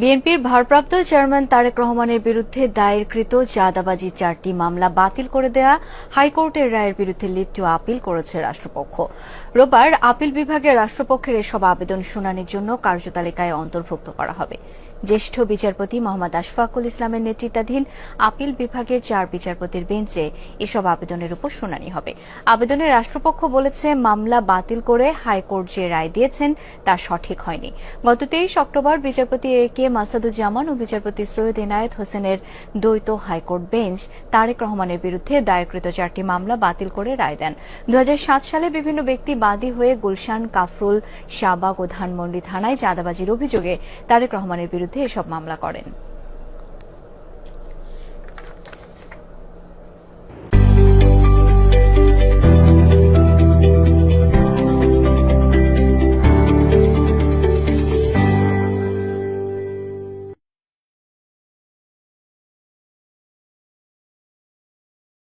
বিএনপির ভারপ্রাপ্ত চেয়ারম্যান তারেক রহমানের বিরুদ্ধে দায়েরকৃত চাঁদাবাজি চারটি মামলা বাতিল করে দেয়া হাইকোর্টের রায়ের বিরুদ্ধে লিপ্ট আপিল করেছে রাষ্ট্রপক্ষ। রোববার আপিল বিভাগে রাষ্ট্রপক্ষের এসব আবেদন শুনানির জন্য কার্যতালিকায় অন্তর্ভুক্ত করা হবে। জ্যেষ্ঠ বিচারপতি মোহাম্মদ আশফাকুল ইসলামের নেতৃত্বাধীন আপিল বিভাগের চার বিচারপতির বেঞ্চে এসব আবেদনের উপর শুনানি হবে। আবেদনে রাষ্ট্রপক্ষ বলেছে, মামলা বাতিল করে হাইকোর্ট যে রায় দিয়েছেন তা সঠিক হয়নি। গত তেইশ অক্টোবর বিচারপতি এ কে মাসাদুজ্জামান ও বিচারপতি সৈয়দ এনায়েত হোসেনের দ্বৈত হাইকোর্ট বেঞ্চ তারেক রহমানের বিরুদ্ধে দায়েরকৃত চারটি মামলা বাতিল করে রায় দেন। দু হাজার সাত সালে বিভিন্ন ব্যক্তি বাদী হয়ে গুলশান, কাফরুল, শাহবাগ ও ধানমন্ডি থানায় চাঁদাবাজির অভিযোগে তারেক রহমানের বিরুদ্ধে এসব মামলা করেন।